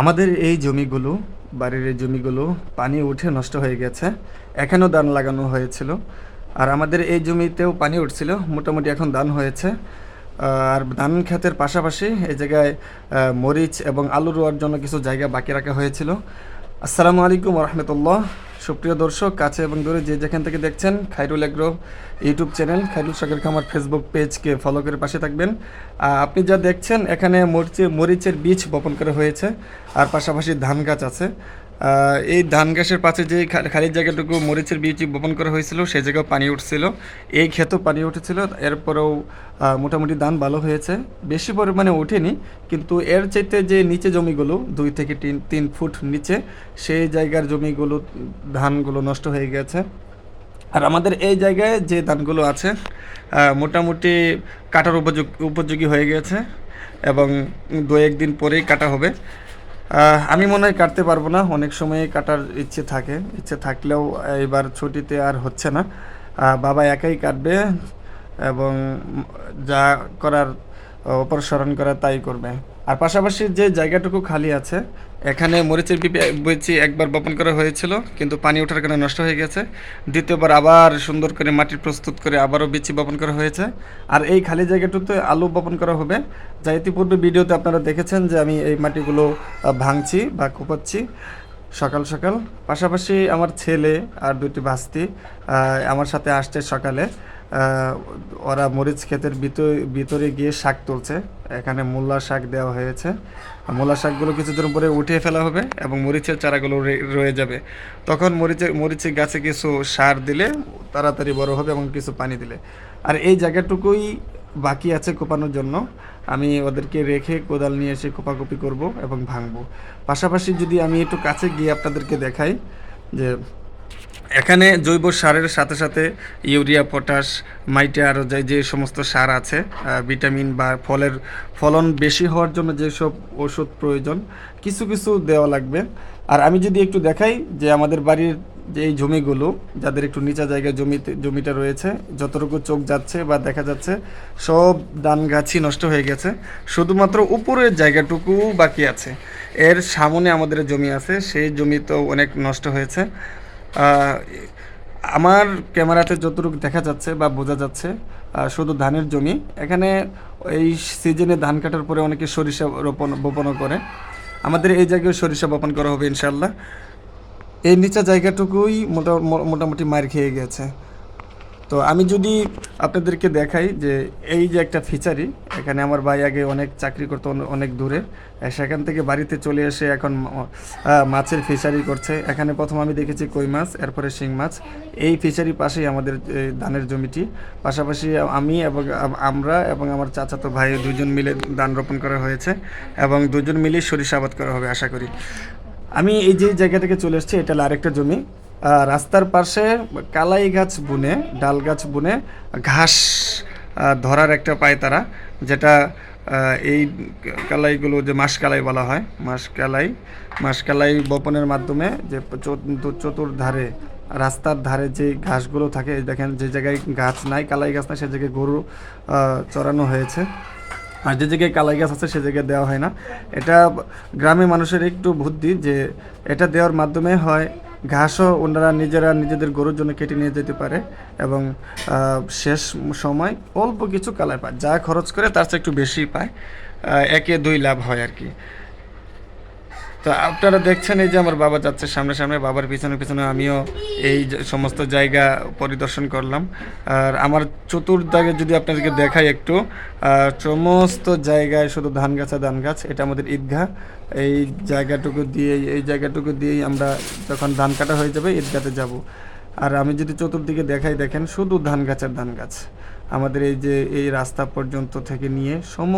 আমাদের এই জমিগুলো, বাড়ির এই জমিগুলো পানি উঠে নষ্ট হয়ে গেছে। এখানেও ধান লাগানো হয়েছিল। আর আমাদের এই জমিতেও পানি উঠছিল, মোটামুটি এখন ধান হয়েছে। আর ধান খেতের পাশাপাশি এই জায়গায় মরিচ এবং আলু রোয়ার জন্য কিছু জায়গা বাকি রাখা হয়েছিল। আসসালামু আলাইকুম রহমতুল্লাহ। সুপ্রিয় দর্শক, কাছে এবং দূরে যে যেখান থেকে দেখছেন Khairul agro YouTube channel, Khairul শখের খামার ফেসবুক পেজকে ফলো করে পাশে থাকবেন। আপনি যা দেখছেন, এখানে মরিচে মরিচের বীজ বপন করা হয়েছে, আর পাশাপাশি ধান গাছ আছে। এই ধান গাছের পাশে যে খালি জায়গাটুকু মরিচের বীজ বপন করা হয়েছিল সেই জায়গায় পানি উঠছিল। এই ক্ষেতেও পানি উঠেছিল, এরপরেও মোটামুটি ধান ভালো হয়েছে। বেশি পরিমাণে ওঠেনি, কিন্তু এর চাইতে যে নিচে জমিগুলো, দুই থেকে তিন তিন ফুট নিচে, সেই জায়গার জমিগুলো, ধানগুলো নষ্ট হয়ে গেছে। আর আমাদের এই জায়গায় যে ধানগুলো আছে মোটামুটি কাটার উপযোগ উপযোগী হয়ে গেছে এবং দু একদিন পরেই কাটা হবে। আমি মনে হয় কাটতে পারব না। অনেক সময় কাটার ইচ্ছে থাকে। ইচ্ছে থাকলেও এবার ছুটিতে আর হচ্ছে না। বাবা একাই কাটবে এবং যা করার অপসারণ করা তাই করবে। আর পাশাপাশি যে জায়গাটুকু খালি আছে, এখানে মরিচের বইচি একবার বপন করা হয়েছিল, কিন্তু পানি ওঠার কারণে নষ্ট হয়ে গেছে। দ্বিতীয়বার আবার সুন্দর করে মাটি প্রস্তুত করে আবারও বিচি বপন করা হয়েছে। আর এই খালি জায়গাটুতে আলু বপন করা হবে। যা ইতিপূর্বে ভিডিওতে আপনারা দেখেছেন যে আমি এই মাটিগুলো ভাঙছি বা কোপাচ্ছি সকাল সকাল। পাশাপাশি আমার ছেলে আর দুটি ভাস্তি আমার সাথে আসছে সকালে। ওরা মরিচ ক্ষেতের ভিতরে ভিতরে গিয়ে শাক তুলছে। এখানে মূলা শাক দেওয়া হয়েছে। মূলা শাকগুলো কিছুদিন পরে উঠিয়ে ফেলা হবে এবং মরিচের চারাগুলো রয়ে যাবে। তখন মরিচের মরিচের গাছে কিছু সার দিলে তাড়াতাড়ি বড় হবে এবং কিছু পানি দিলে। আর এই জায়গাটুকুই বাকি আছে কোপানোর জন্য। আমি ওদেরকে রেখে কোদাল নিয়ে এসে কোপাকুপি করব এবং ভাঙবো। পাশাপাশি যদি আমি একটু কাছে গিয়ে আপনাদেরকে দেখাই যে এখানে জৈব সারের সাথে সাথে ইউরিয়া, পটাশ, মাইটে আরও যে যে সমস্ত সার আছে ভিটামিন বা ফলের ফলন বেশি হওয়ার জন্য যেসব ওষুধ প্রয়োজন, কিছু কিছু দেওয়া লাগবে। আর আমি যদি একটু দেখাই যে আমাদের বাড়ির যে এই জমিগুলো, যাদের একটু নিচা জায়গায় জমিতে, জমিটা রয়েছে, যতটুকু চোখ যাচ্ছে বা দেখা যাচ্ছে, সব ধান গাছই নষ্ট হয়ে গেছে। শুধুমাত্র উপরের জায়গাটুকু বাকি আছে। এর সামনে আমাদের জমি আছে, সেই জমি তো অনেক নষ্ট হয়েছে। আমার ক্যামেরাতে যতটুকু দেখা যাচ্ছে বা বোঝা যাচ্ছে শুধু ধানের জমি। এখানে এই সিজনে ধান কাটার পরে অনেকে সরিষা রোপণ, বপনও করে। আমাদের এই জায়গায় সরিষা বপন করা হবে ইনশাল্লাহ এই নিচা জায়গাটুকুই মোটা, মোটামুটি মার খেয়ে গেছে। তো আমি যদি আপনাদেরকে দেখাই যে এই যে একটা ফিচারি, এখানে আমার ভাই আগে অনেক চাকরি করতো, অনে- অনেক দূরে। সেখান থেকে বাড়িতে চলে এসে এখন মাছের ফিশারি করছে। এখানে প্রথম আমি দেখেছি কই মাছ, এরপরে শিং মাছ। এই ফিশারি পাশেই আমাদের ধানের জমিটি। পাশাপাশি আমি এবং আমরা এবং আমার চাচাতো ভাই দুজন মিলে ধান রোপণ করা হয়েছে এবং দুজন মিলেই সরিষা আবাদ করা হবে, আশা করি। আমি এই যে জায়গা থেকে চলে এসেছি, এটা আরেকটা জমি। রাস্তার পাশে কালাই গাছ বুনে, ডাল গাছ বুনে ঘাস ধরার একটা পায় তারা, যেটা এই কালাইগুলো যে মাসকালাই বলা হয় মাসকালাই মাসকালাই বপনের মাধ্যমে যে চতুর- চতুর্ধারে, রাস্তার ধারে যে ঘাসগুলো থাকে দেখেন যে জায়গায় গাছ নাই, কালাই গাছ নাই, সে জায়গায় গরু চড়ানো হয়েছে। আর যে জায়গায় কালাই গাছ আছে, সে জায়গায় দেওয়া হয় না। এটা গ্রামে মানুষের একটু বুদ্ধি যে এটা দেওয়ার মাধ্যমে হয় ঘাসও ওনারা নিজেরা নিজেদের গরুর জন্য কেটে নিয়ে যেতে পারে এবং শেষ সময় অল্প কিছু কালাই পায়। যা খরচ করে তার চেয়ে একটু বেশি পায়। একে দুই লাভ হয় আর কি। তো আপনারা দেখছেন এই যে আমার বাবা যাচ্ছে সামনে সামনে, বাবার পিছনে পিছনে আমিও এই সমস্ত জায়গা পরিদর্শন করলাম। আর আমার চতুর্দাগে যদি আপনাদেরকে দেখাই একটু সমস্ত জায়গায় শুধু ধান গাছ ধান গাছ, এটা আমাদের ঈদগাহ। এই জায়গাটুকু দিয়ে এই জায়গাটুকু দিয়েই আমরা যখন ধান কাটা হয়ে যাবে, ঈদগাতে যাব। আর আমি যদি চতুর্দিকে দেখাই, দেখেন শুধু ধান গাছ আর ধান গাছ। আমাদের এই যে এই রাস্তা পর্যন্ত থেকে নিয়ে সম